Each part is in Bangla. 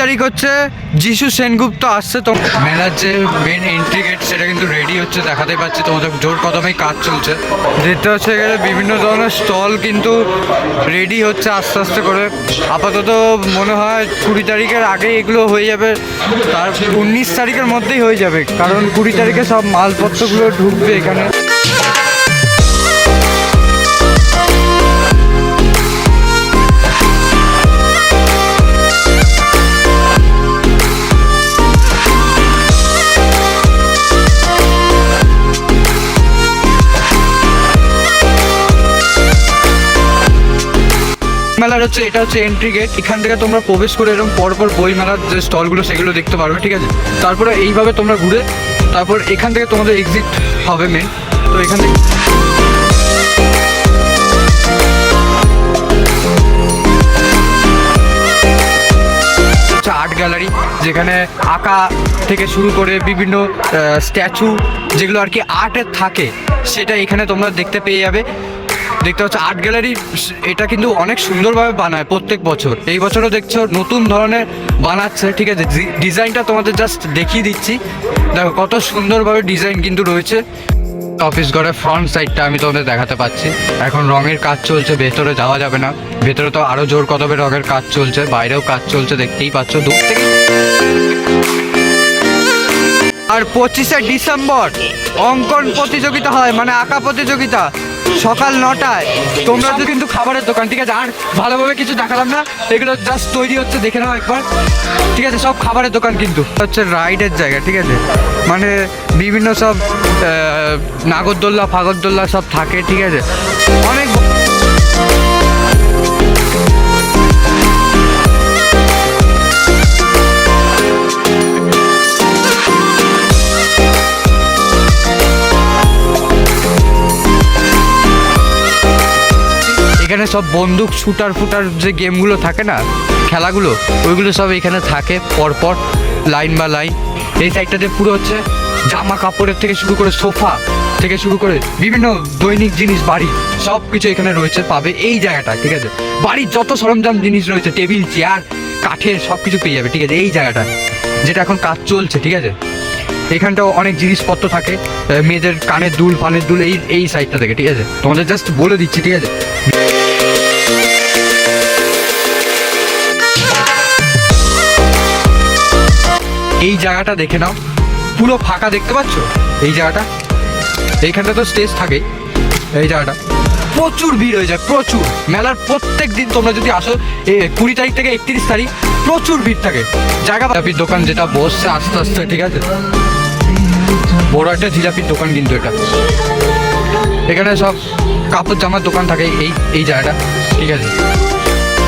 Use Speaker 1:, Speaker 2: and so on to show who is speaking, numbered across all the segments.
Speaker 1: তারিখ হচ্ছে যিশু সেনগুপ্ত আসছে তো। মেলার যে মেন এন্ট্রি গেট সেটা কিন্তু রেডি হচ্ছে দেখাতে পাচ্ছি তোমাদের জোর কদমেই কাজ চলছে। দেখতে হচ্ছে এখানে বিভিন্ন ধরনের স্টল কিন্তু রেডি হচ্ছে আস্তে আস্তে করে। আপাতত মনে হয় কুড়ি তারিখের আগে এগুলো হয়ে যাবে তার উনিশ তারিখের মধ্যেই হয়ে যাবে কারণ কুড়ি তারিখে সব মালপত্রগুলো ঢুকবে এখানে। মেলার হচ্ছে, এটা হচ্ছে এন্ট্রি গেট এখান থেকে তোমরা প্রবেশ করে এরকম পরপর বই মেলার যে স্টলগুলো, সেগুলো দেখতে পারবে ঠিক আছে? তারপরে এইভাবে তোমরা ঘুরে, তারপর এখান থেকে তোমাদের এক্সিট হবে মেন তো এখান থেকে আর্ট গ্যালারি যেখানে আঁকা থেকে শুরু করে বিভিন্ন স্ট্যাচু যেগুলো আর কি আর্টের থাকে, সেটা এখানে তোমরা দেখতে পেয়ে যাবে। দেখতে পাচ্ছ আর্ট গ্যালারি এটা কিন্তু অনেক সুন্দরভাবে বানায় প্রত্যেক বছর। এই বছরও দেখছ নতুন ধরনের বানাচ্ছে, ঠিক আছে? ডিজাইনটা তোমাদের জাস্ট দেখিয়ে দিচ্ছি। দেখো, কত সুন্দরভাবে ডিজাইন কিন্তু রয়েছে। অফিস ঘরের ফ্রন্ট সাইডটা আমি তোমাদের দেখাতে পাচ্ছি। এখন রঙের কাজ চলছে, ভেতরে যাওয়া যাবে না। ভেতরে তো আরও জোর কদমে রঙের কাজ চলছে, বাইরেও কাজ চলছে, দেখতেই পাচ্ছ, দূর থেকে। আর পঁচিশে ডিসেম্বর, অঙ্কন প্রতিযোগিতা হয় মানে আঁকা প্রতিযোগিতা। সকাল নটায়। তোমরা তো কিন্তু খাবারের দোকান, ঠিক আছে? আর ভালোভাবে কিছু দেখালাম না। এগুলো জাস্ট তৈরি হচ্ছে, দেখে নাও একবার। ঠিক আছে, সব খাবারের দোকান কিন্তু। হচ্ছে রাইডের জায়গা, ঠিক আছে? মানে বিভিন্ন সব নাগরদোল্লা, ফাগরদোল্লা সব থাকে, ঠিক আছে? অনেক এখানে সব বন্দুক, শুটার ফুটার যে গেমগুলো থাকে না, খেলাগুলো, ওইগুলো সব এখানে থাকে পরপর, লাইন বা লাইন। এই সাইডটাতে পুরো হচ্ছে জামা কাপড়ের থেকে শুরু করে সোফা থেকে শুরু করে বিভিন্ন দৈনিক জিনিস, বাড়ি সব কিছু এখানে রয়েছে, পাবে এই জায়গাটা, ঠিক আছে? বাড়ির যত সরঞ্জাম জিনিস রয়েছে, টেবিল, চেয়ার, কাঠের সব কিছু পেয়ে যাবে, ঠিক আছে? এই জায়গাটা, যেটা এখন কাজ চলছে, ঠিক আছে? এখানটাও অনেক জিনিসপত্র থাকে মেয়েদের কানের দুল ফানের দুল, এই এই সাইডটা থেকে, ঠিক আছে? তোমাদের জাস্ট বলে দিচ্ছি, ঠিক আছে? এই জায়গাটা দেখে নাও। পুরো ফাঁকা দেখতে পাচ্ছ? এই জায়গাটা? এইখানটা তো স্টেজ থাকে এই জায়গাটা। প্রচুর ভিড় হয়ে যায়, প্রচুর। মেলার প্রত্যেক দিন তোমরা যদি আসো কুড়ি তারিখ থেকে একত্রিশ তারিখ, প্রচুর ভিড় থাকে। জায়গা জিলাপির দোকান যেটা বসছে আস্তে আস্তে, ঠিক আছে? বড় একটা জিলাপির দোকান কিন্তু এটা। এখানে সব কাপড় জামার দোকান থাকে এই এই জায়গাটা, ঠিক আছে?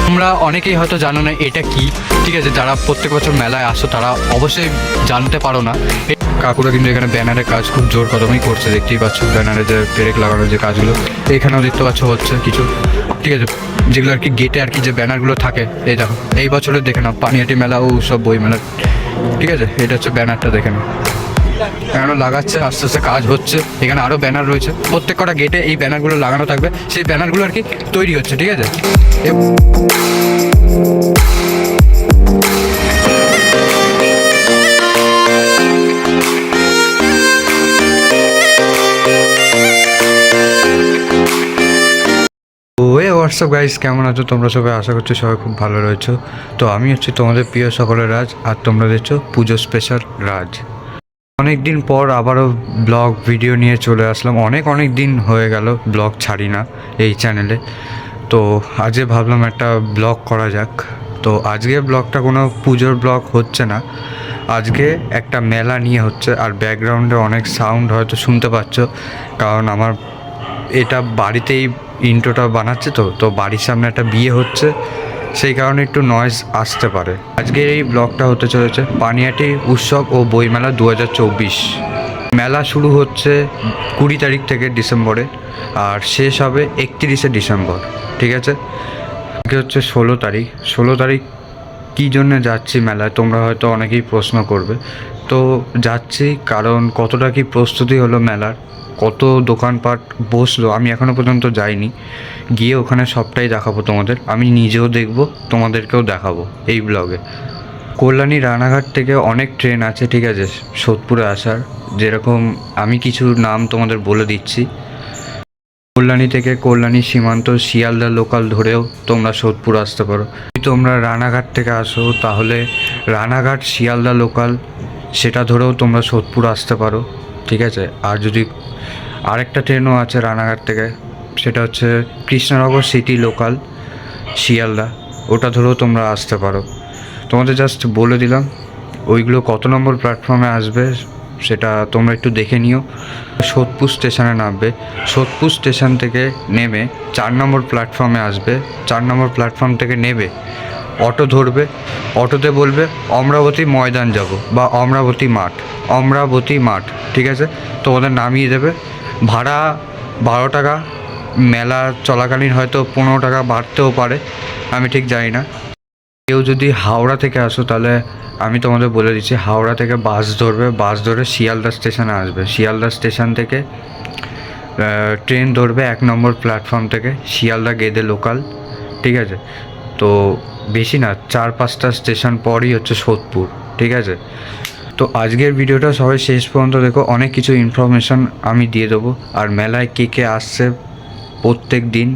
Speaker 1: তোমরা অনেকেই হয়তো জানো না এটা কি। ঠিক আছে, যারা প্রত্যেক বছর মেলায় আসো, তারা অবশ্যই জানতে পারো না। কাকুরা কিন্তু এখানে ব্যানারের কাজ খুব জোর কদমেই করছে, দেখতেই পাচ্ছ ব্যানারে যে পেরেক লাগানোর যে কাজগুলো। এখানেও দেখতে পাচ্ছ হচ্ছে কিছু। ঠিক আছে, যেগুলো আর কি গেটে আর কি যে ব্যানারগুলো থাকে, এই দেখো। এই বছরের দেখে নাও, পানিহাটি মেলা ও সব বই মেলা ঠিক আছে, এটা হচ্ছে ব্যানারটা দেখে নাও। এখনও লাগাচ্ছে, আস্তে আস্তে কাজ হচ্ছে। এখানে আরও ব্যানার রয়েছে। প্রত্যেক কটা গেটে এই ব্যানারগুলো লাগানো থাকবে। সেই ব্যানারগুলো আর কি তৈরি হচ্ছে, ঠিক আছে? হোয়াটসঅ্যাপ গাইস কেমন আছো? তোমরা সবাই আশা করছ সবাই খুব ভালো রয়েছো। তো, আমি হচ্ছে তোমাদের প্রিয় সকলের রাজ, আর তোমরা দেখছ পুজো স্পেশাল রাজ। অনেক দিন পর আবারও ব্লগ, ভিডিও নিয়ে চলে আসলাম। অনেক অনেক দিন হয়ে গেল ব্লগ ছাড়ি না এই চ্যানেলে। তো আজকে ভাবলাম একটা ব্লগ করা যাক। তো আজকে ব্লগটা কোনো পুজোর ব্লগ হচ্ছে না। আজকে একটা মেলা নিয়ে হচ্ছে আর ব্যাকগ্রাউন্ডে অনেক সাউন্ড হয়তো শুনতে পাচ্ছ। কারণ আমার এটা বাড়িতেই ইন্ট্রোটা বানাচ্ছে তো তো বাড়ির সামনে একটা বিয়ে হচ্ছে। সেই কারণে একটু নয়েজ আসতে পারে। আজকের এই ব্লগটা হতে চলেছে পানিয়াটি উৎসব ও বইমেলা দু হাজার চব্বিশ। মেলা শুরু হচ্ছে কুড়ি তারিখ থেকে ডিসেম্বরে আর শেষ হবে একত্রিশে ডিসেম্বর, ঠিক আছে? আজকে হচ্ছে ষোলো তারিখ। ষোলো তারিখ কী জন্য যাচ্ছি মেলায় তোমরা হয়তো অনেকেই প্রশ্ন করবে। তো যাচ্ছি, কারণ কতটা কি প্রস্তুতি হলো মেলার, কত দোকানপাট বসল, আমি এখনও পর্যন্ত যাইনি। গিয়ে ওখানে সবটাই দেখাবো তোমাদের, আমি নিজেও দেখব, তোমাদেরকেও দেখাবো এই ব্লগে কল্যাণী রানাঘাট থেকে অনেক ট্রেন আছে, ঠিক আছে, সোদপুরে আসার, যেরকম আমি কিছু নাম তোমাদের বলে দিচ্ছি। কল্যাণী থেকে কল্যাণী সীমান্ত, শিয়ালদা লোকাল ধরেও তোমরা সোদপুর আসতে পারো। যদি তোমরা রানাঘাট থেকে আসো, তাহলে রানাঘাট, শিয়ালদা লোকাল সেটা ধরেও তোমরা সোদপুর আসতে পারো, ঠিক আছে? আর যদি আরেকটা ট্রেনও আছে রানাঘাট থেকে, সেটা হচ্ছে কৃষ্ণনগর সিটি লোকাল, শিয়ালদা, ওটা ধরেও তোমরা আসতে পারো। তোমাদের জাস্ট বলে দিলাম, ওইগুলো কত নম্বর প্ল্যাটফর্মে আসবে সেটা তোমরা একটু দেখে নিও। সোদপুর স্টেশনে নামবে। সোদপুর স্টেশন থেকে নেমে চার নম্বর প্ল্যাটফর্মে আসবে। চার নম্বর প্ল্যাটফর্ম থেকে নেবে অটো ধরবে, অটোতে বলবে, অমরাবতী ময়দান যাব বা অমরাবতী মাঠ অমরাবতী মাঠ ঠিক আছে? তোমাদের নামিয়ে দেবে। ভাড়া বারো টাকা, মেলা চলাকালীন হয়তো পনেরো টাকা বাড়তেও পারে, আমি ঠিক জানি না। কেউ যদি হাওড়া থেকে আসো তাহলে আমি তোমাদের বলে দিচ্ছি, হাওড়া থেকে বাস ধরবে, বাস ধরে শিয়ালদা স্টেশনে আসবে। শিয়ালদা স্টেশন থেকে ট্রেন ধরবে এক নম্বর প্ল্যাটফর্ম থেকে, শিয়ালদা গেদে লোকাল, ঠিক আছে? তো বেশি না, চার পাঁচটা স্টেশন পরই হচ্ছে সোদপুর, ঠিক আছে? তো আজকের ভিডিওটা সবাই শেষ পর্যন্ত দেখো, অনেক কিছু ইনফরমেশন আমি দিয়ে দেবো। আর মেলায় কে কে আসছে প্রত্যেক দিন,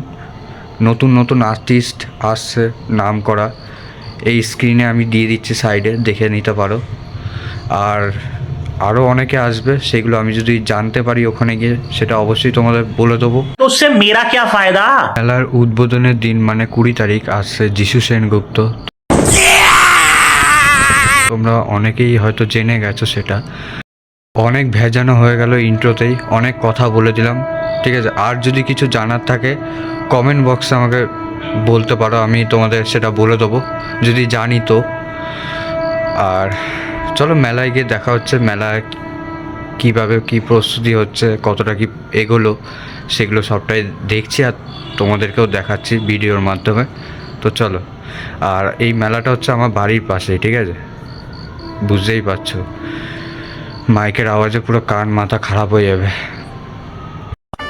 Speaker 1: নতুন নতুন আর্টিস্ট আসছে নাম করা, এই স্ক্রিনে আমি দিয়ে দিচ্ছি সাইডে দেখে নিতে পারো। আর আরও অনেকে আসবে সেগুলো আমি যদি জানতে পারি ওখানে গিয়ে সেটা অবশ্যই তোমাদের বলে দেবো।
Speaker 2: তো মেরা কে ফায়দা?
Speaker 1: মেলার উদ্বোধনের দিন মানে কুড়ি তারিখ আসছে যিশু সেনগুপ্ত। তোমরা অনেকেই হয়তো জেনে গেছো সেটা। অনেক ভেজানো হয়ে গেল ইন্ট্রোতেই অনেক কথা বলে দিলাম। ঠিক আছে আর যদি কিছু জানার থাকে কমেন্ট বক্সে আমাকে বলতে পারো আমি তোমাদের সেটা বলে দেবো। যদি জানি তো। আর চলো মেলায় গিয়ে দেখা হচ্ছে, মেলায় কীভাবে কি প্রস্তুতি হচ্ছে, কতটা কি এগোলো, সেগুলো সবটাই দেখছি আর তোমাদেরকেও দেখাচ্ছি ভিডিওর মাধ্যমে। তো চলো, আর এই মেলাটা হচ্ছে আমার বাড়ির পাশেই, ঠিক আছে? বুঝতেই পারছ। মাইকের আওয়াজে পুরো কান মাথা খারাপ হয়ে যাবে।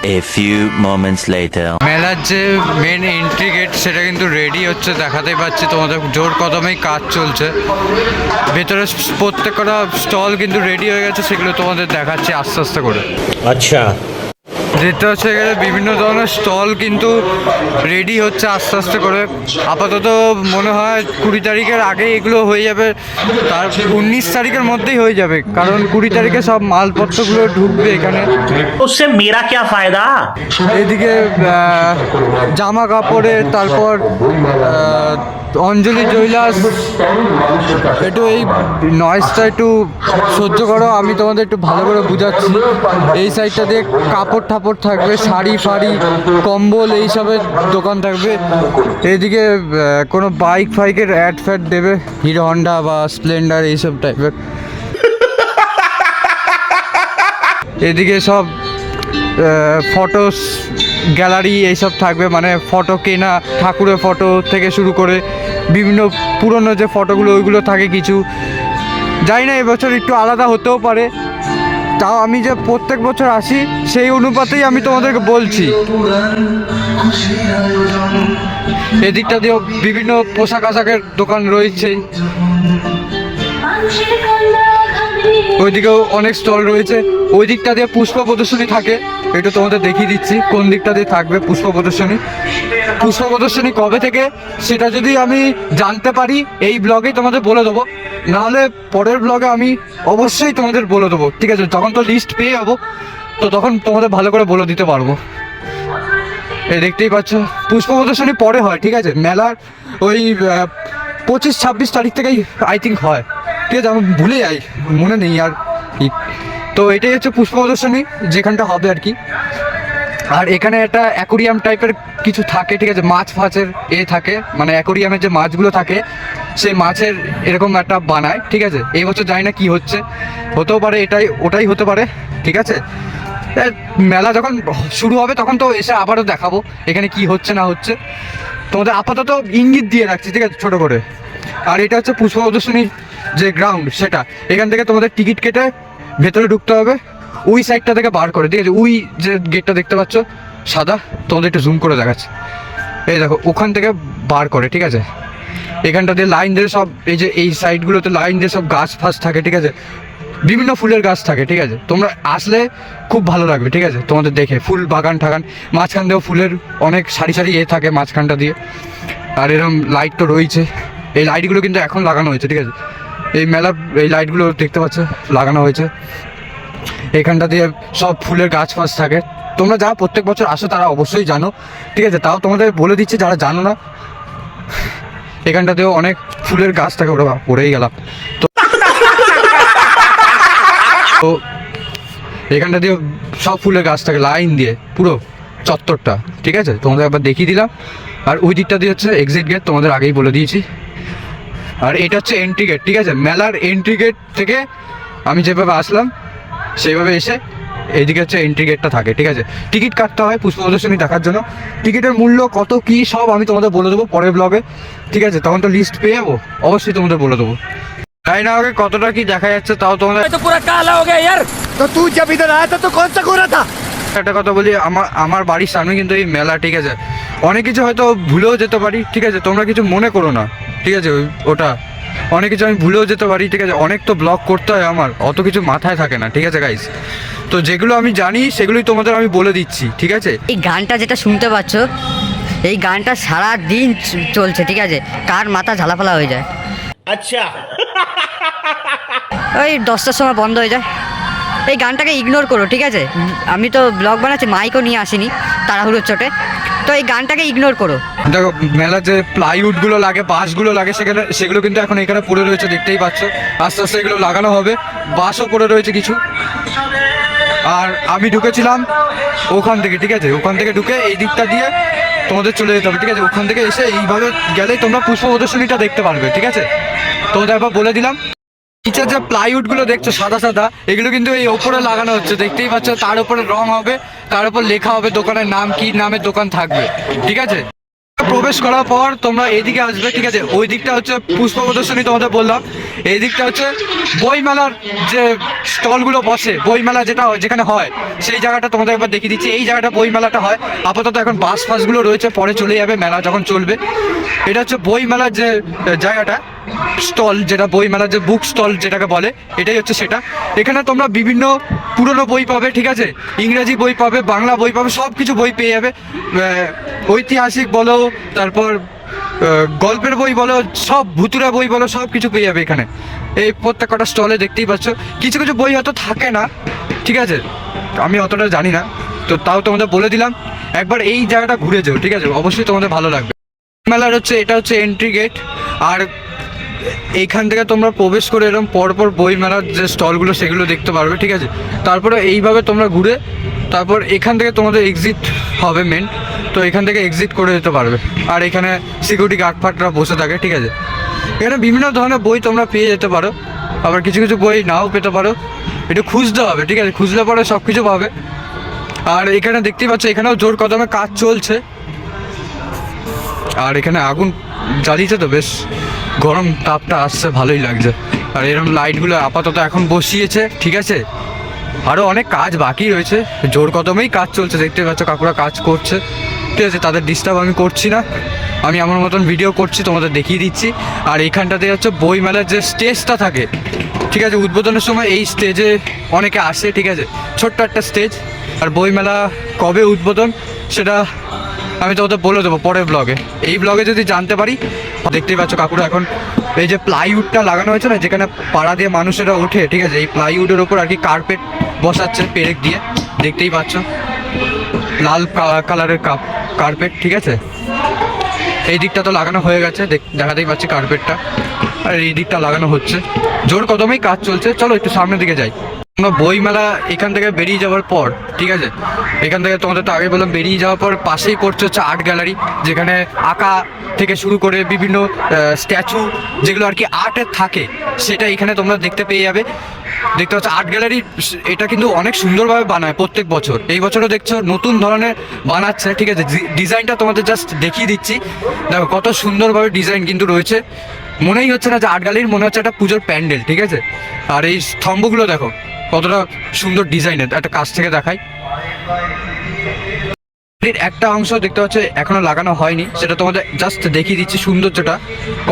Speaker 3: A few moments later.
Speaker 1: মেলার যে মেন এন্ট্রি গেট সেটা কিন্তু রেডি হচ্ছে দেখাতে পাচ্ছি তোমাদের। জোর কদমেই কাজ চলছে। ভেতরে প্রত্যেকটা স্টল কিন্তু রেডি হয়ে গেছে সেগুলো তোমাদের দেখাচ্ছি আস্তে আস্তে করে।
Speaker 2: আচ্ছা।
Speaker 1: যেটা হচ্ছে এখানে বিভিন্ন ধরনের স্টল কিন্তু রেডি হচ্ছে আস্তে আস্তে করে। আপাতত মনে হয় কুড়ি তারিখের আগে এগুলো হয়ে যাবে। তার উনিশ তারিখের মধ্যেই হয়ে যাবে কারণ কুড়ি তারিখে সব মালপত্রগুলো ঢুকবে এখানে।
Speaker 2: মেরা কে ফায়দা
Speaker 1: এদিকে জামা কাপড়ের তারপর অঞ্জলি জৈলাস একটু এই নয়েজটা একটু সহ্য করো আমি তোমাদের একটু ভালো করে বুঝাচ্ছি। এই সাইডটা দিয়ে কাপড় ঠাপড় থাকবে শাড়ি ফাড়ি কম্বল এইসবের দোকান থাকবে। আহ, কোনো বাইক ফাইকের অ্যাড ফ্যাড দেবে হিরো হন্ডা বা স্প্লেন্ডার এইসব টাইপের এদিকে সব ফটো গ্যালারি এইসব থাকবে মানে ফটো কেনা, ঠাকুরের ফটো থেকে শুরু করে বিভিন্ন পুরনো যে ফটোগুলো, ওইগুলো থাকে কিছু। জানি না, এবছর একটু আলাদা হতেও পারে। তাও আমি যে প্রত্যেক বছর আসি, সেই অনুপাতেই আমি তোমাদেরকে বলছি। এদিকটা দিয়েও বিভিন্ন পোশাক আশাকের দোকান রয়েছে। ওইদিকেও অনেক স্টল রয়েছে। ওই দিকটা দিয়ে পুষ্প প্রদর্শনী থাকে। এটা তোমাদের দেখিয়ে দিচ্ছি, কোন দিকটা দিয়ে থাকবে পুষ্প প্রদর্শনী। পুষ্প প্রদর্শনী কবে থেকে? সেটা যদি আমি জানতে পারি, এই ব্লগেই তোমাদের বলে দেবো। নাহলে পরের ব্লগে আমি অবশ্যই তোমাদের বলে দেবো। ঠিক আছে তখন তো লিস্ট পেয়ে যাব, তো তখন তোমাদের ভালো করে বলে দিতে পারব। এই দেখতেই পাচ্ছ, পুষ্প প্রদর্শনী পরে হয়, ঠিক আছে? মেলার ওই পঁচিশ, ছাব্বিশ তারিখ থেকেই আই থিঙ্ক হয়। ঠিক আছে, আমি ভুলে যাই, মনে নেই আর তো এটাই হচ্ছে পুষ্প প্রদর্শনী যেখানটা হবে আর কি। আর এখানে একটা অ্যাকোরিয়াম টাইপের কিছু থাকে, ঠিক আছে, মাছ ফাছের এ থাকে মানে অ্যাকোরিয়ামের যে মাছগুলো থাকে, সেই মাছের এরকম একটা বানায়, ঠিক আছে। এই বছর জানি না কি হচ্ছে, হতেও পারে এটাই, ওটাই হতে পারে, ঠিক আছে? মেলা যখন শুরু হবে, তখন তো এসে আবারও দেখাবো এখানে কি হচ্ছে না হচ্ছে। তোমাদের আপাতত ইঙ্গিত দিয়ে রাখছি, ঠিক আছে, ছোটো করে। আর এটা হচ্ছে পুষ্প প্রদর্শনীর যে গ্রাউন্ড সেটা। এখান থেকে তোমাদের টিকিট কেটে ভেতরে ঢুকতে হবে। ওই সাইডটা থেকে বার করে, ঠিক আছে, ওই যে গেটটা দেখতে পাচ্ছ, সাদা। তোমাদের একটু জুম করে দেখাচ্ছে। এই দেখো, ওখান থেকে বার করে, ঠিক আছে। এখানটা দিয়ে লাইন দিয়ে সব, এই যে এই সাইডগুলোতে লাইন দিয়ে সব গাছ ফাছ থাকে, ঠিক আছে। বিভিন্ন ফুলের গাছ থাকে, ঠিক আছে? তোমরা আসলে খুব ভালো লাগবে, ঠিক আছে? তোমাদের দেখে, ফুল বাগান ঠাগান, মাঝখান দিয়েও ফুলের অনেক সারি সারি এ থাকে মাঝখানটা দিয়ে। আর এরকম লাইট তো রয়েছে। এই লাইটগুলো কিন্তু এখন লাগানো হয়েছে, ঠিক আছে? এই মেলা, এই লাইটগুলো দেখতে পাচ্ছ, লাগানো হয়েছে। এখানটা দিয়ে সব ফুলের গাছ ফাছ থাকে। তোমরা যারা প্রত্যেক বছর আসো, তারা অবশ্যই জানো, ঠিক আছে? তাও তোমাদের বলে দিচ্ছি, যারা জানো না এখানটাতেও অনেক ফুলের গাছ থাকে, ওরা পড়েই গেলাম। তো তো এখানটা দিয়ে সব ফুলের গাছ থাকে লাইন দিয়ে পুরো চত্বরটা, ঠিক আছে? তোমাদের একবার দেখিয়ে দিলাম। আর ওই দিকটা দিয়ে হচ্ছে এক্সিট গেট তোমাদের আগেই বলে দিয়েছি। আর এটা হচ্ছে এন্ট্রি গেট ঠিক আছে? মেলার এন্ট্রি গেট থেকে আমি যেভাবে আসলাম, সেইভাবে এসে এইদিকে হচ্ছে এন্ট্রি গেটটা থাকে, ঠিক আছে? টিকিট কাটতে হয় পুষ্প প্রদর্শনী দেখার জন্য। টিকিটের মূল্য কত, কি, সব আমি তোমাদের বলে দেবো পরের ব্লগে ঠিক আছে? তখন তো লিস্ট পেয়ে যাব। অবশ্যই তোমাদের বলে দেবো। জানি না আগে কতটা কি দেখা যাচ্ছে তাও তোমাদের
Speaker 4: तो पूरा काला हो गया यार तो तू जब इधर आया था तो कौन सा गोरा था
Speaker 1: একটা কথা বলি আমার আমার বাড়ির সামনে কিন্তু এই মেলা ঠিক আছে অনেক কিছু হয়তো ভুলেও যেতে পারি ঠিক আছে তোমরা কিছু মনে করো না ঠিক আছে ওই- ওটা অনেক কিছু আমি ভুলেও যেতে পারি ঠিক আছে অনেক তো ব্লগ করতে হয় আমার অত কিছু মাথায় থাকে না ঠিক আছে গাইস তো যেগুলো আমি জানি সেগুলোই তোমাদের আমি বলে দিচ্ছি ঠিক আছে
Speaker 5: এই গানটা যেটা শুনতে পাচ্ছ এই গানটা সারা দিন চ- চলছে ঠিক আছে কার মাথা ঝালাফালা হয়ে যায়
Speaker 2: আচ্ছা।
Speaker 5: ওই দশটার সময় বন্ধ হয়ে যায়। এই গানটাকে ইগনোর করো ঠিক আছে? আমি তো ব্লগ বানাচ্ছি মাইকও নিয়ে আসিনি তাড়াহুড়োর চটে। তো এই গানটাকে ইগনোর করো।
Speaker 1: দেখো মেলার যে প্লাইউডগুলো লাগে বাঁশগুলো লাগে সেখানে সেগুলো কিন্তু এখন এখানে পড়ে রয়েছে দেখতেই পাচ্ছ। আস্তে আস্তে এগুলো লাগানো হবে। বাঁশও পড়ে রয়েছে কিছু। আর আমি ঢুকেছিলাম ওখান থেকে ঠিক আছে? ওখান থেকে ঢুকে এই দিকটা দিয়ে তোমাদের চলে যেতে হবে, ঠিক আছে? ওখান থেকে এসে এইভাবে গেলেই তোমরা পুষ্প প্রদর্শনীটা দেখতে পারবে, ঠিক আছে? তোমাদের একবার বলে দিলাম। নিচের যে প্লাইউডগুলো দেখছ, সাদা সাদা, এগুলো কিন্তু এই ওপরে লাগানো হচ্ছে। দেখতেই পাচ্ছ, তার উপরে রং হবে, তার উপর লেখা হবে দোকানের নাম, কি নামের দোকান থাকবে, ঠিক আছে? প্রবেশ করার পর তোমরা এইদিকে আসবে, ঠিক আছে? ওই দিকটা হচ্ছে পুষ্প প্রদর্শনী তোমাদের বললাম। এই দিকটা হচ্ছে বইমেলার যে স্টলগুলো বসে, বইমেলা যেটা যেখানে হয়, সেই জায়গাটা তোমাদের একবার দেখিয়ে দিচ্ছি। এই জায়গাটা বইমেলাটা হয়। আপাতত এখন বাস ফাসগুলো রয়েছে, পরে চলে যাবে, মেলা যখন চলবে। এটা হচ্ছে বইমেলার যে জায়গাটা, স্টল যেটা বই মেলার যে বুক স্টল যেটাকে বলে, এটাই হচ্ছে সেটা। এখানে তোমরা বিভিন্ন পুরনো বই পাবে, ঠিক আছে? ইংরেজি বই পাবে, বাংলা বই পাবে সব কিছু বই পেয়ে যাবে। ঐতিহাসিক বলো তারপর গল্পের বই বলো, সব ভুতুরা বই বলো, সব কিছু পেয়ে যাবে এখানে। এই প্রত্যেক কটা স্টলে দেখতেই পাচ্ছ। কিছু কিছু বই হয়তো থাকে না, ঠিক আছে? আমি অতটা জানি না। তো তাও তোমাদের বলে দিলাম, একবার এই জায়গাটা ঘুরে যাও, ঠিক আছে? অবশ্যই তোমাদের ভালো লাগবে। মেলার হচ্ছে, এটা হচ্ছে এন্ট্রি গেট আর এইখান থেকে তোমরা প্রবেশ করে এরকম পরপর বই মেলার যে স্টলগুলো সেগুলো দেখতে পারবে, ঠিক আছে? তারপরে এইভাবে তোমরা ঘুরে তারপর এখান থেকে তোমাদের এক্সিট হবে মেন তো এখান থেকে এক্সিট করে যেতে পারবে। আর এখানে সিকিউরিটি গার্ড ফার্ডরা বসে থাকে, ঠিক আছে? এখানে বিভিন্ন ধরনের বই তোমরা পেয়ে যেতে পারো। আবার কিছু কিছু বই নাও পেতে পারো। একটু খুঁজতে হবে, ঠিক আছে? খুঁজলে পরে সব কিছু পাবে। আর এখানে দেখতেই পাচ্ছ, এখানেও জোর কদমে কাজ চলছে। আর এখানে আগুন জ্বালিয়েছে তো, বেশ। গরম তাপটা আসছে, ভালোই লাগছে। আর এরকম লাইটগুলো আপাতত এখন বসিয়েছে, ঠিক আছে? আরও অনেক কাজ বাকি রয়েছে। জোর কদমেই কাজ চলছে, দেখতে পাচ্ছ কাকুরা কাজ করছে। ঠিক আছে, তাদের ডিস্টার্ব আমি করছি না। আমি আমার মতন ভিডিও করছি, তোমাদের দেখিয়ে দিচ্ছি। আর এইখানটাতে হচ্ছে বইমেলার যে স্টেজটা থাকে, ঠিক আছে? উদ্বোধনের সময় এই স্টেজে অনেকে আসে, ঠিক আছে? ছোট্ট একটা স্টেজ আর বইমেলা কবে উদ্বোধন, সেটা আমি তোমাদের বলে দেবো পরের ব্লগে এই ব্লগে যদি জানতে পারি, দেখতেই পাচ্ছ কাকুরা এখন এই যে প্লাইউডটা লাগানো হয়েছে না, যেখানে পাড়া দিয়ে মানুষেরা ওঠে, ঠিক আছে? এই প্লাইউডের ওপর আর কি কার্পেট বসাচ্ছে পেরেক দিয়ে, দেখতেই পাচ্ছ। লাল কালারের কাপ কার্পেট ঠিক আছে? এই দিকটা তো লাগানো হয়ে গেছে, দেখ- দেখাতেই পাচ্ছি কার্পেটটা আর এই দিকটা লাগানো হচ্ছে। জোর কদমেই কাজ চলছে। চলো একটু সামনের দিকে যাই। আমরা বইমেলা এখান থেকে বেরিয়ে যাওয়ার পর, ঠিক আছে? এখান থেকে তোমাদের তো আগে বললাম, বেরিয়ে যাওয়ার পর পাশেই করছে হচ্ছে আর্ট গ্যালারি যেখানে আঁকা থেকে শুরু করে বিভিন্ন স্ট্যাচু যেগুলো আর কি আর্টের থাকে, সেটা এখানে তোমরা দেখতে পেয়ে যাবে। দেখতে পাচ্ছ আর্ট গ্যালারি এটা কিন্তু অনেক সুন্দরভাবে বানায় প্রত্যেক বছর। এই বছরও দেখছ নতুন ধরনের বানাচ্ছে, ঠিক আছে? ডিজাইনটা তোমাদের জাস্ট দেখিয়ে দিচ্ছি। দেখো, কত সুন্দরভাবে ডিজাইন কিন্তু রয়েছে। মনেই হচ্ছে না যে আর্ট গ্যালারির মনে হচ্ছে একটা পুজোর প্যান্ডেল, ঠিক আছে? আর এই স্তম্ভগুলো দেখো, কতটা সুন্দর ডিজাইনের একটা কাছ থেকে দেখাই। এর একটা অংশ দেখতে পাচ্ছ, এখনও লাগানো হয়নি। সেটা তোমাদের জাস্ট দেখিয়ে দিচ্ছি সৌন্দর্যটা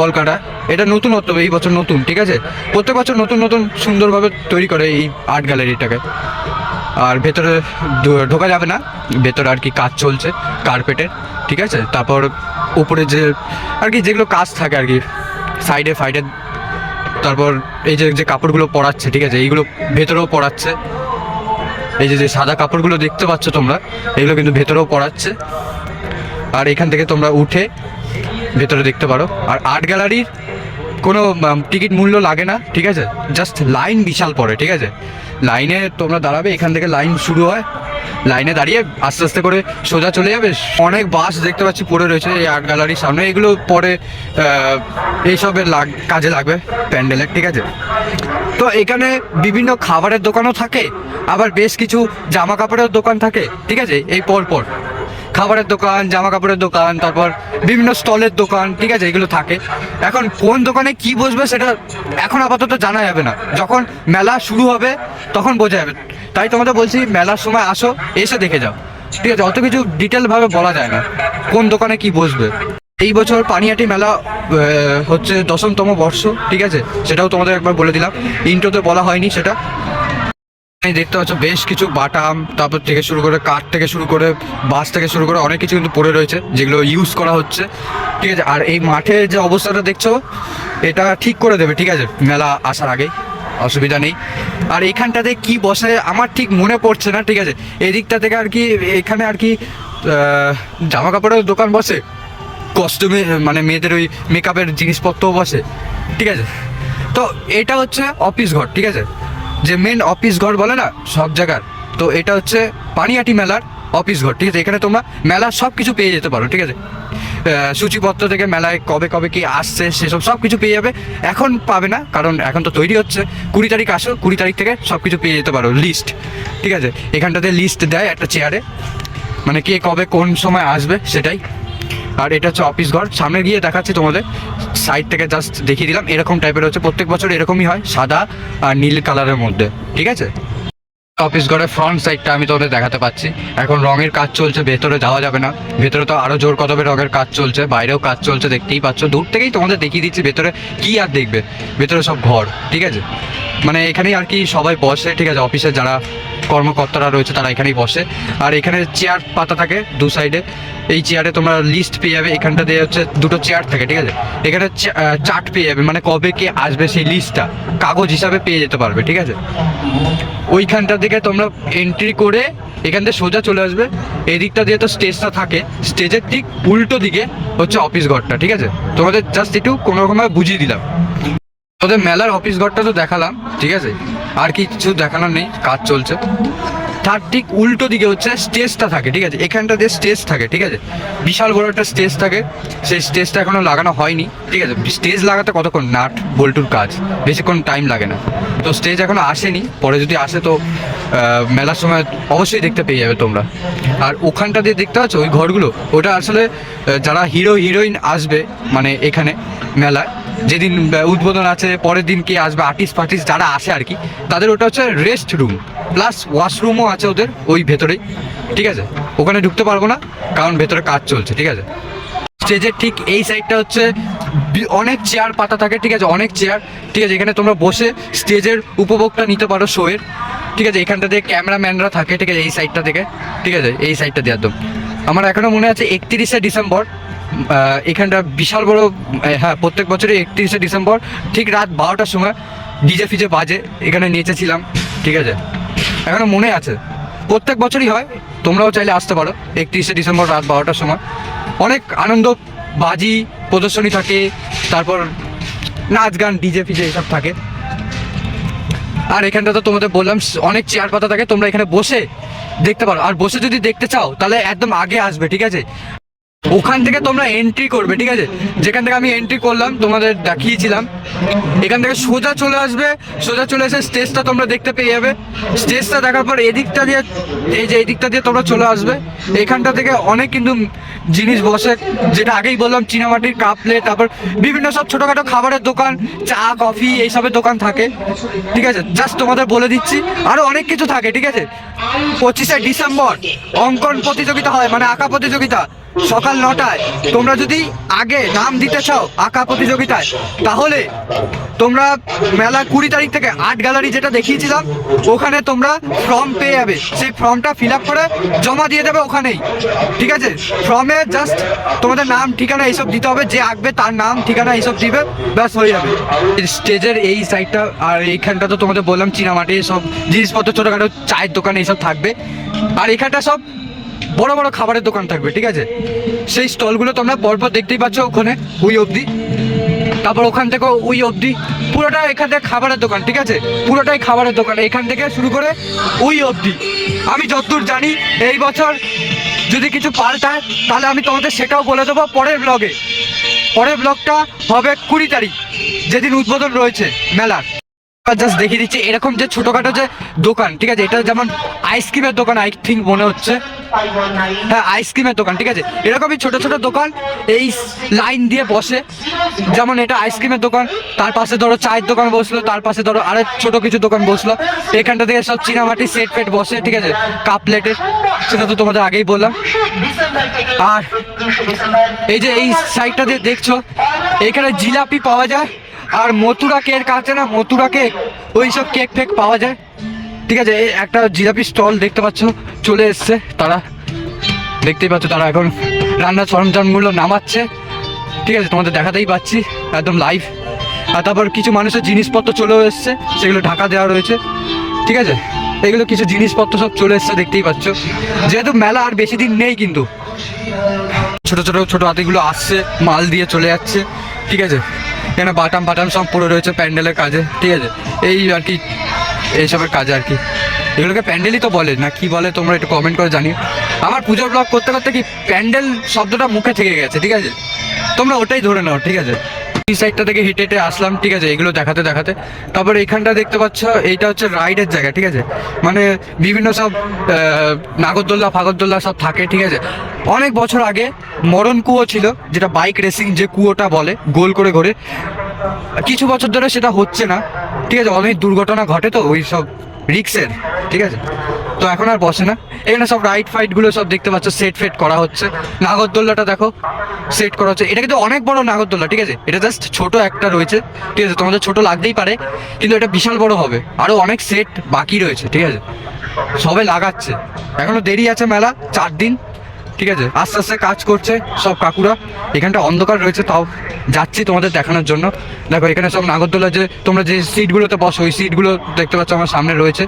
Speaker 1: কলকাতা এটা নতুনত্ব, এই বছর নতুন, ঠিক আছে? প্রত্যেক বছর নতুন নতুন সুন্দরভাবে তৈরি করে এই আর্ট গ্যালারিটাকে। আর ভেতরে ঢোকা যাবে না, ভেতরে আর কি কাজ চলছে কার্পেটের ঠিক আছে? তারপর উপরে যে, আর কি যেগুলো কাজ থাকে আর কি সাইডে ফাইডে তারপর এই যে যে কাপড়গুলো পরাচ্ছে, ঠিক আছে? এইগুলো ভেতরেও পরাচ্ছে। এই যে যে সাদা কাপড়গুলো দেখতে পাচ্ছ তোমরা, এগুলো কিন্তু ভেতরেও পড়াচ্ছে। আর এখান থেকে তোমরা উঠে ভেতরে দেখতে পারো। আর আর্ট গ্যালারির কোনো টিকিট মূল্য লাগে না, ঠিক আছে? জাস্ট লাইন বিশাল পড়ে, ঠিক আছে? লাইনে তোমরা দাঁড়াবে, এখান থেকে লাইন শুরু হয় লাইনে দাঁড়িয়ে আস্তে আস্তে করে সোজা চলে যাবে। অনেক বাস দেখতে পাচ্ছি পড়ে রয়েছে এই আর্ট গ্যালারির সামনে। এগুলো পরে এইসবের লাগ, কাজে লাগবে প্যান্ডেলের, ঠিক আছে? তো এখানে বিভিন্ন খাবারের দোকানও থাকে, আবার বেশ কিছু জামা কাপড়ের দোকান থাকে, ঠিক আছে? এই পর পর খাবারের দোকান জামা কাপড়ের দোকান, তারপর বিভিন্ন স্টলের দোকান, ঠিক আছে, এগুলো থাকে। এখন কোন দোকানে কি বসবে সেটা এখন আপাতত জানা যাবে না। যখন মেলা শুরু হবে, তখন বোঝা যাবে। তাই তোমাদের বলছি, মেলার সময় আসো, এসে দেখে যাও। ঠিক আছে, অত কিছু ডিটেলভাবে বলা যায় না, কোন দোকানে কি বসবে। এই বছর পানিহাটি মেলা হচ্ছে দশমতম বর্ষ, ঠিক আছে, সেটাও তোমাদের একবার বলে দিলাম। ইন্ট্রোতে বলা হয়নি সেটা। এই দেখতে পাচ্ছ, বেশ কিছু বাটাম, তারপর থেকে শুরু করে কাঠ থেকে শুরু করে বাস থেকে শুরু করে অনেক কিছু কিন্তু পড়ে রয়েছে, যেগুলো ইউজ করা হচ্ছে। ঠিক আছে, আর এই মাঠের যে অবস্থাটা দেখছ, এটা ঠিক করে দেবে, ঠিক আছে? মেলা আসার আগেই, অসুবিধা নেই। আর এইখানটাতে কি বসে, আমার ঠিক মনে পড়ছে না, ঠিক আছে? এদিকটা থেকে আর কি, এখানে আর কি জামা কাপড়ের দোকান বসে? কস্টিউমে মানে মেয়েদের ওই মেকআপের জিনিসপত্রও বসে, ঠিক আছে? তো এটা হচ্ছে অফিস ঘর, ঠিক আছে? যে মেন অফিস ঘর বলে না, সব জায়গার। তো এটা হচ্ছে পানিয়াটি মেলার অফিস ঘর, ঠিক আছে? এখানে তোমরা মেলার সব কিছু পেয়ে যেতে পারো, ঠিক আছে? সূচিপত্র থেকে মেলায় কবে কবে কি আসছে, সেসব সব কিছু পেয়ে যাবে। এখন পাবে না, কারণ এখন তো তৈরি হচ্ছে। কুড়ি তারিখ আসো, কুড়ি তারিখ থেকে সব কিছু পেয়ে যেতে পারো লিস্ট ঠিক আছে? এখানটাতে লিস্ট দেয় একটা চেয়ারে মানে কে কবে কোন সময় আসবে, সেটাই। আর এটা হচ্ছে অফিস ঘর। সামনে গিয়ে দেখাচ্ছি তোমাদের। সাইড থেকে জাস্ট দেখিয়ে দিলাম। এরকম টাইপের হচ্ছে। প্রত্যেক বছর এরকমই হয়। সাদা আর নীল কালারের মধ্যে। ঠিক আছে? অফিস ঘরের ফ্রন্ট সাইডটা আমি তোমাদের দেখাতে পাচ্ছি। এখন রঙের কাজ চলছে, ভেতরে যাওয়া যাবে না। ভেতরে তো আরও জোর কদমে রঙের কাজ চলছে, বাইরেও কাজ চলছে, দেখতেই পাচ্ছ। দূর থেকেই তোমাদের দেখিয়ে দিচ্ছি ভেতরে কি আর দেখবে। ভেতরে সব ঘর, ঠিক আছে? মানে এখানেই আর কি সবাই বসে, ঠিক আছে? অফিসে যারা কর্মকর্তারা রয়েছে, তারা এখানেই বসে। আর এখানে চেয়ার পাতা থাকে দু সাইডে এই চেয়ারে তোমরা লিস্ট পেয়ে যাবে। এখানটা দিয়ে হচ্ছে দুটো চেয়ার থাকে, ঠিক আছে? এখানে চার্ট পেয়ে যাবে। মানে কবে কে আসবে সেই লিস্টটা কাগজ হিসাবে পেয়ে যেতে পারবে, ঠিক আছে? ওইখানটা থেকে তোমরা এন্ট্রি করে এখান থেকে সোজা চলে আসবে। এই দিকটা দিয়ে তো স্টেজটা থাকে স্টেজের ঠিক উল্টো দিকে হচ্ছে অফিস ঘরটা, ঠিক আছে? তোমাদের জাস্ট একটু কোনো রকমভাবে বুঝিয়ে দিলাম। তোদের মেলার অফিস ঘরটা তো দেখালাম, ঠিক আছে? আর কিছু দেখানোর নেই, কাজ চলছে। তার ঠিক উল্টো দিকে হচ্ছে স্টেজটা থাকে, ঠিক আছে? এখানটা দিয়ে স্টেজ থাকে, ঠিক আছে? বিশাল বড় একটা স্টেজ থাকে। সেই স্টেজটা এখনও লাগানো হয়নি, ঠিক আছে? স্টেজ লাগাতে কতক্ষণ? নাট, বল্টুর কাজ, বেশিক্ষণ টাইম লাগে না। তো স্টেজ এখনও আসেনি, পরে যদি আসে তো মেলার সময় অবশ্যই দেখতে পেয়ে যাবে তোমরা। আর ওখানটা দিয়ে দেখতে পাচ্ছ, ওই ঘরগুলো? ওটা আসলে যারা হিরো হিরোইন আসবে মানে এখানে মেলায় যেদিন উদ্বোধন আছে, পরের দিন কে আসবে আর্টিস্ট ফার্টিস্ট যারা আসে আর কি, তাদের ওটা হচ্ছে রেস্ট রুম প্লাস ওয়াশরুমও আছে ওদের ওই ভেতরেই, ঠিক আছে? ওখানে ঢুকতে পারব না, কারণ ভেতরে কাজ চলছে, ঠিক আছে? স্টেজের ঠিক এই সাইডটা হচ্ছে অনেক চেয়ার পাতা থাকে, ঠিক আছে? অনেক চেয়ার ঠিক আছে? এখানে তোমরা বসে স্টেজের উপভোগটা নিতে পারো শোয়ের ঠিক আছে? এখানটা এখানটাতে ক্যামেরাম্যানরা থাকে, ঠিক আছে? এই সাইডটা থেকে, ঠিক আছে? এই সাইডটা দিয়ে একদম। আমার এখনও মনে আছে একত্রিশে ডিসেম্বর এখানটা বিশাল বড় হ্যাঁ প্রত্যেক বছরই একত্রিশে ডিসেম্বর, ঠিক রাত বারোটার সময় ডিজে ফিজে বাজে, এখানে নেচেছিলাম, ঠিক আছে? এখনও মনে আছে। প্রত্যেক বছরই হয়, তোমরাও চাইলে আসতে পারো, একত্রিশে ডিসেম্বর রাত বারোটার সময়। অনেক আনন্দ, বাজি, প্রদর্শনী থাকে, তারপর নাচ গান, ডিজে ফিজে এসব থাকে। আর এখানটা তো তোমাদের বললাম অনেক চেয়ার পাতা থাকে, তোমরা এখানে বসে দেখতে পারো। আর বসে যদি দেখতে চাও, তাহলে একদম আগে আসবে, ঠিক আছে? ওখান থেকে তোমরা এন্ট্রি করবে, ঠিক আছে? যেখান থেকে আমি এন্ট্রি করলাম, তোমাদের দেখিয়েছিলাম। এখান থেকে সোজা চলে আসবে, সোজা চলে এসে স্টেজটা তোমরা দেখতে পেয়ে যাবে। স্টেজটা দেখার পর এদিকটা দিয়ে, এই যে এদিকটা দিয়ে তোমরা চলে আসবে। এখানটা থেকে অনেক কিন্তু জিনিস বসে, যেটা আগেই বললাম, চীনামাটির কাপ প্লেট তারপর বিভিন্ন সব ছোটোখাটো খাবারের দোকান, চা, কফি, এইসবের দোকান থাকে, ঠিক আছে? জাস্ট তোমাদের বলে দিচ্ছি আরও অনেক কিছু থাকে, ঠিক আছে? পঁচিশে ডিসেম্বর, অঙ্কন প্রতিযোগিতা হয় মানে আঁকা প্রতিযোগিতা। সকাল নটায় তোমরা যদি আগে নাম দিতে চাও আঁকা প্রতিযোগিতায়, তাহলে তোমরা মেলা কুড়ি তারিখ থেকে আর্ট গ্যালারি যেটা দেখিয়েছিলাম, ওখানে তোমরা ফর্ম পেয়ে যাবে। সেই ফর্মটা ফিল আপ করে জমা দিয়ে দেবে ওখানেই। ঠিক আছে? ফর্মে জাস্ট তোমাদের নাম, ঠিকানা এইসব দিতে হবে, যে আঁকবে তার নাম, ঠিকানা এইসব দিবে, ব্যাস হয়ে যাবে। স্টেজের এই সাইডটা আর এইখানটা তো তোমাদের বললাম, চীনামাটি, সব জিনিসপত্র ছোটোখাটো চায়ের দোকান এইসব থাকবে। আর এখানটা সব বড় বড় খাবারের দোকান থাকবে, ঠিক আছে? সেই স্টলগুলো তোমরা পরপর দেখতেই পাচ্ছ ওখানে, ওই অবধি। তারপর ওখান থেকে ওই অবধি। পুরোটা এখান থেকে খাবারের দোকান, ঠিক আছে? পুরোটাই খাবারের দোকান। এখান থেকে শুরু করে ওই অবধি। আমি যতদূর জানি, এই বছর যদি কিছু পাল্টায়, তাহলে আমি তোমাদের সেটাও বলে দেবো পরের ব্লগে পরের ব্লগটা হবে কুড়ি তারিখ, যেদিন উদ্বোধন রয়েছে মেলার। জাস্ট দেখিয়ে দিচ্ছি। এরকম যে ছোটখাটো যে দোকান, ঠিক আছে? এটা যেমন আইসক্রিমের দোকান আই থিঙ্ক মনে হচ্ছে। হ্যাঁ আইসক্রিমের দোকান, ঠিক আছে? এরকমই ছোট ছোট দোকান, এই লাইন দিয়ে বসে। যেমন এটা আইসক্রিমের দোকান, তার পাশে ধরো চায়ের দোকান বসল, তার পাশে ধরো আরও ছোট কিছু দোকান বসল। এখানটা থেকে সব চীনামাটি সেট ফেট বসে, ঠিক আছে? কাপ প্লেটের সেটা তো তোমাদের আগেই বললাম। আর এই যে এই সাইডটা দিয়ে দেখছ, এখানে জিলাপি পাওয়া যায়। আর মথুরা কেক আছে না? মথুরা কেক ওই সব কেক ফেক পাওয়া যায়। ঠিক আছে একটা জিলাপি স্টল দেখতে পাচ্ছ, চলে এসছে তারা। দেখতেই পাচ্ছ তারা এখন রান্নার সরঞ্জামগুলো নামাচ্ছে। ঠিক আছে, তোমাদের দেখাতেই পাচ্ছি, একদম লাইভ আর তারপর কিছু মানুষের জিনিসপত্র চলেও এসছে, সেগুলো ঢাকা দেওয়া রয়েছে। ঠিক আছে, এগুলো কিছু জিনিসপত্র সব চলে এসছে, দেখতেই পাচ্ছ। যেহেতু মেলা আর বেশি দিন নেই কিন্তু। ছোট ছোট ছোট হাতিগুলো আসছে, মাল দিয়ে চলে যাচ্ছে। ঠিক আছে এখানে বাটাম বাটাম সব পুরো রয়েছে প্যান্ডেলের কাজে, ঠিক আছে? এই আর কি, এইসবের কাজে আর কি। এগুলোকে প্যান্ডেলই তো বলে, না কি বলে তোমরা একটু কমেন্ট করে জানিও। আমার পুজোর ব্লগ করতে করতে কি প্যান্ডেল শব্দটা মুখে থেকে গেছে, ঠিক আছে? তোমরা ওটাই ধরে নাও, ঠিক আছে? এই সাইডটা থেকে হেঁটে হেঁটে আসলাম, ঠিক আছে, এগুলো দেখাতে দেখাতে। তারপর এইখানটা দেখতে পাচ্ছ, এইটা হচ্ছে রাইডের জায়গা, ঠিক আছে? মানে বিভিন্ন সব নাগরদোল্লা ফাগরদোল্লা সব থাকে, ঠিক আছে? অনেক বছর আগে মরণ কুয়ো ছিল, যেটা বাইক রেসিং যে কুয়োটা বলে, গোল করে ঘোরে। কিছু বছর ধরে সেটা হচ্ছে না, ঠিক আছে? অনেক দুর্ঘটনা ঘটে তো ওই সব রিক্সের ঠিক আছে? তো এখন আর বসে না। এখানে সব রাইড ফাইটগুলো সব দেখতে পাচ্ছ সেট ফেট করা হচ্ছে। নাগরদোল্লাটা দেখো সেট করা হচ্ছে। এটা কিন্তু অনেক বড় নাগরদোল্লা, ঠিক আছে? এটা জাস্ট ছোট একটা রয়েছে, ঠিক আছে? তোমাদের ছোট লাগতেই পারে, কিন্তু এটা বিশাল বড় হবে। আরও অনেক সেট বাকি রয়েছে, ঠিক আছে? সবে লাগাচ্ছে। এখনও দেরি আছে মেলা, চার দিন, ঠিক আছে? আস্তে আস্তে কাজ করছে সব কাকুরা। এখানটা অন্ধকার রয়েছে, তাও যাচ্ছি তোমাদের দেখানোর জন্য। দেখো, এখানে সব নাগরদোলা যে, তোমরা যে সিটগুলোতে বসো, ওই সিটগুলো দেখতে পাচ্ছ আমার সামনে রয়েছে।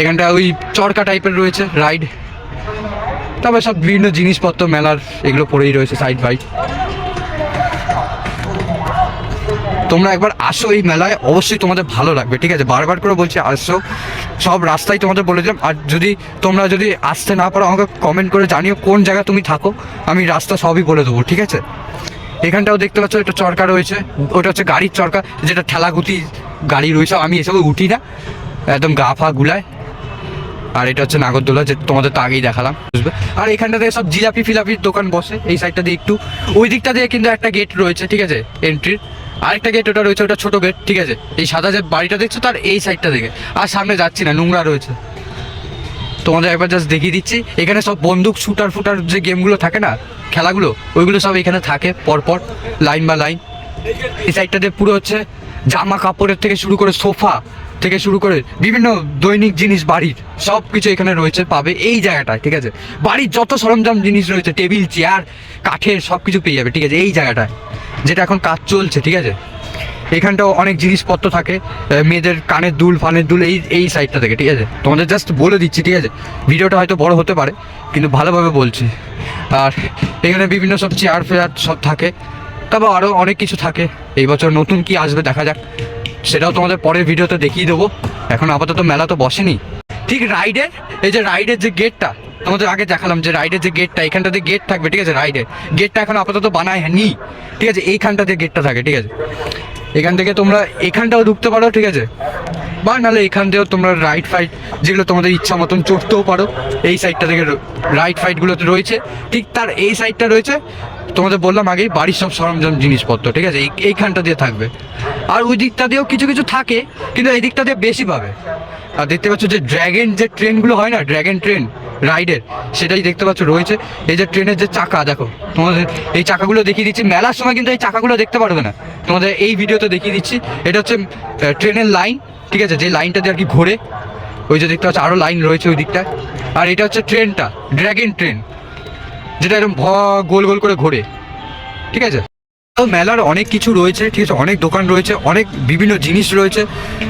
Speaker 1: এখানটা ওই চরকা টাইপের রয়েছে রাইড তারপর সব বিভিন্ন জিনিসপত্র, মেলার এগুলো পড়েই রয়েছে সাইড বাই তোমরা একবার আসো এই মেলায়, অবশ্যই তোমাদের ভালো লাগবে, ঠিক আছে? বারবার করে বলছি, আসো। সব রাস্তায় তোমাদের বলে দিলাম। আর যদি তোমরা যদি আসতে না পারো, আমাকে কমেন্ট করে জানিও কোন জায়গায় তুমি থাকো, আমি রাস্তা সবই বলে দেবো, ঠিক আছে? এখানটাও দেখতে পাচ্ছ, একটা চরকা রয়েছে। ওটা হচ্ছে গাড়ির চরকা, যেটা ঠেলাগুতি গাড়ি রয়েছে, আমি এসবে উঠি না। একদম গা ফা গুলায়। আর এটা হচ্ছে নাগরদোলা, যে তোমাদের তো আগেই দেখালাম, বুঝবে? আর এখানটাতে সব জিলাপি ফিলাপির দোকান বসে, এই সাইডটা দিয়ে একটু। ওই দিকটা দিয়ে কিন্তু একটা গেট রয়েছে, ঠিক আছে এন্ট্রির আরেকটা গেট ওটা রয়েছে, ওটা ছোট গেট ঠিক আছে। এই সাদা যে বাড়িটা দেখছ, তার এই সাইডটা থেকে আর সামনে যাচ্ছি না, নোংরা রয়েছে। তোমাদের একবার জাস্ট দেখিয়ে দিচ্ছি, এখানে সব বন্দুক, শুটার ফুটার যে গেমগুলো থাকে না, খেলাগুলো, ওইগুলো সব এখানে থাকে পরপর লাইন বা লাইন এই সাইডটাতে পুরো হচ্ছে জামা কাপড়ের থেকে শুরু করে সোফা থেকে শুরু করে বিভিন্ন দৈনিক জিনিস, বাড়ির সব কিছু এখানে রয়েছে, পাবে এই জায়গাটায়, ঠিক আছে? বাড়ির যত সরঞ্জাম জিনিস রয়েছে, টেবিল, চেয়ার, কাঠের সব কিছু পেয়ে যাবে, ঠিক আছে? এই জায়গাটায়, যেটা এখন কাজ চলছে, ঠিক আছে? এখানটাও অনেক জিনিসপত্র থাকে মেয়েদের কানের দুল, ফানের দুল, এই এই সাইডটা থেকে, ঠিক আছে? তোমাদের জাস্ট বলে দিচ্ছি, ঠিক আছে? ভিডিওটা হয়তো বড় হতে পারে, কিন্তু ভালোভাবে বলছি। আর এখানে বিভিন্ন সব চেয়ার, ফেয়ার সব থাকে তারপর আরও অনেক কিছু থাকে। এই বছর নতুন কি আসবে দেখা যাক। সেটাও তোমাদের পরের ভিডিওতে দেখিয়ে দেবো। এখন আপাতত মেলা তো বসেনি। ঠিক রাইডের, এই যে রাইডের যে গেটটা, তোমাদের আগে দেখালাম যে রাইডের যে গেটটা, এখানটাতে গেট থাকবে, ঠিক আছে, রাইডের। গেটটা এখন আপাতত বানায় নি ঠিক আছে, এইখানটাতে গেটটা থাকে, ঠিক আছে। এখান থেকে তোমরা এখানটাও ঢুকতে পারো, ঠিক আছে? বা নাহলে এখান থেকেও তোমরা রাইট ফাইট যেগুলো তোমাদের ইচ্ছা মতন চড়তেও পারো, এই সাইডটা থেকে রাইড ফাইটগুলোতে রয়েছে। ঠিক তার এই সাইডটা রয়েছে, তোমাদের বললাম আগেই, বাড়ির সব সরঞ্জাম, জিনিসপত্র, ঠিক আছে? এই, এইখানটা দিয়ে থাকবে। আর ওই দিকটা দিয়েও কিছু কিছু থাকে, কিন্তু এই দিকটা দিয়ে বেশি পাবে। আর দেখতে পাচ্ছ যে ড্র্যাগন যে ট্রেনগুলো হয় না ড্র্যাগন ট্রেন রাইডের, সেটাই দেখতে পাচ্ছ রয়েছে। এই যে ট্রেনের যে চাকা, দেখো, তোমাদের এই চাকাগুলো দেখিয়ে দিচ্ছি। মেলার সময় কিন্তু এই চাকাগুলো দেখতে পারবে না। তোমাদের এই ভিডিওতে দেখিয়ে দিচ্ছি। এটা হচ্ছে ট্রেনের লাইন, ঠিক আছে? যে লাইনটা দিয়ে আর কি ঘোরে, ওই যে দেখতে পাচ্ছ আরও লাইন রয়েছে ওই দিকটায়। আর এটা হচ্ছে ট্রেনটা ড্র্যাগন ট্রেন, যেটা এরকম ভ, গোল গোল করে ঘোরে, ঠিক আছে? মেলার অনেক কিছু রয়েছে, ঠিক আছে? অনেক দোকান রয়েছে, অনেক বিভিন্ন জিনিস রয়েছে।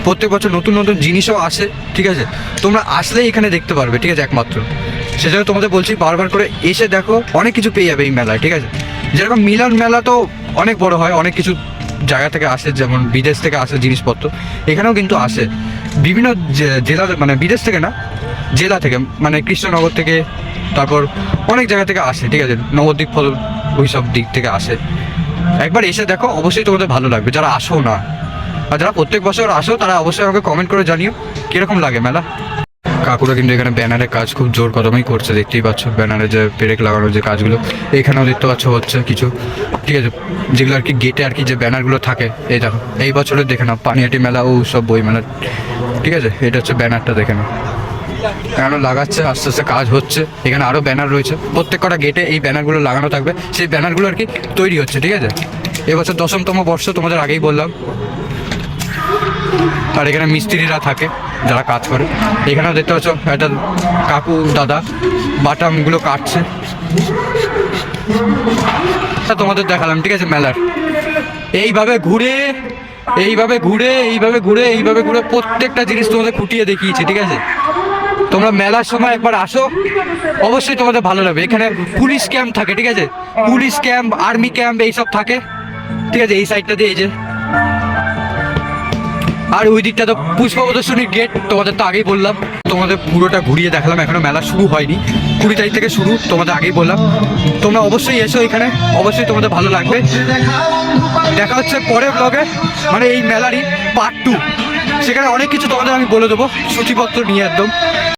Speaker 1: প্রত্যেক বছর নতুন নতুন জিনিসও আসে, ঠিক আছে? তোমরা আসলেই এখানে দেখতে পারবে, ঠিক আছে? একমাত্র। সেজন্য তোমাদের বলছি বারবার করে এসে দেখো, অনেক কিছু পেয়ে যাবে এই মেলায়, ঠিক আছে? যেরকম মিলন মেলা তো অনেক বড় হয়, অনেক কিছু জায়গা থেকে আসে, যেমন বিদেশ থেকে আসে জিনিসপত্র, এখানেও কিন্তু আসে। বিভিন্ন জেলা মানে বিদেশ থেকে না, জেলা থেকে মানে কৃষ্ণনগর থেকে, তারপর অনেক জায়গা থেকে আসে, ঠিক আছে? নবদ্বীপ ফল ওই সব দিক থেকে আসে। একবার এসে দেখো, অবশ্যই তোমাদের ভালো লাগবে। যারা আসো না, আর যারা প্রত্যেক বছর আসো, তারা অবশ্যই আমাকে কমেন্ট করে জানিও কীরকম লাগে মেলা। কাকুরা কিন্তু এখানে ব্যানারের কাজ খুব জোর কদমেই করছে, দেখতেই পাচ্ছ ব্যানারে যে পেরেক লাগানোর যে কাজগুলো। এখানেও দেখতে পাচ্ছ হচ্ছে কিছু। ঠিক আছে, যেগুলো আর কি গেটে আর কি যে ব্যানারগুলো থাকে, এই দেখো। এই বছরের দেখে নাও পানিহাটি মেলা ও সব বই মেলা ঠিক আছে, এটা হচ্ছে ব্যানারটা দেখে নাও। এখনও লাগাচ্ছে? আস্তে আস্তে কাজ হচ্ছে। এখানে আরও ব্যানার রয়েছে। প্রত্যেক কটা গেটে এই ব্যানারগুলো লাগানো থাকবে। সেই ব্যানারগুলো আর কি তৈরি হচ্ছে, ঠিক আছে? এবছর দশমতম বর্ষ, তোমাদের আগেই বললাম। আর এখানে মিস্ত্রিরা থাকে, যারা কাজ করে। এখানেও দেখতে পাচ্ছ, একটা কাকু, দাদা, বাটামগুলো কাটছে। তোমাদের দেখালাম, ঠিক আছে, মেলার। এইভাবে ঘুরে এইভাবে ঘুরে এইভাবে ঘুরে এইভাবে ঘুরে প্রত্যেকটা জিনিস তোমাদের খুঁটিয়ে দেখিয়েছি, ঠিক আছে? তোমরা মেলার সময় একবার আসো। অবশ্যই তোমাদের ভালো লাগবে। এখানে পুলিশ ক্যাম্প থাকে, ঠিক আছে? পুলিশ ক্যাম্প, আর্মি ক্যাম্প এইসব থাকে। ঠিক আছে, এই সাইডটা দিয়ে এই যে। আর ওই দিকটা তো পুষ্প প্রদর্শনীর গেট তোমাদের তো আগেই বললাম। তোমাদের পুরোটা ঘুরিয়ে দেখালাম, এখনও মেলা শুরু হয়নি। কুড়ি তারিখ থেকে শুরু, তোমাদের আগেই বললাম। তোমরা অবশ্যই এসো এখানে, অবশ্যই তোমাদের ভালো লাগবে। দেখা হচ্ছে পরের ব্লগে মানে এই মেলারই পার্ট টু সেখানে অনেক কিছু তোমাদের আমি বলে দেবো। সূচিপত্র নিয়ে একদম।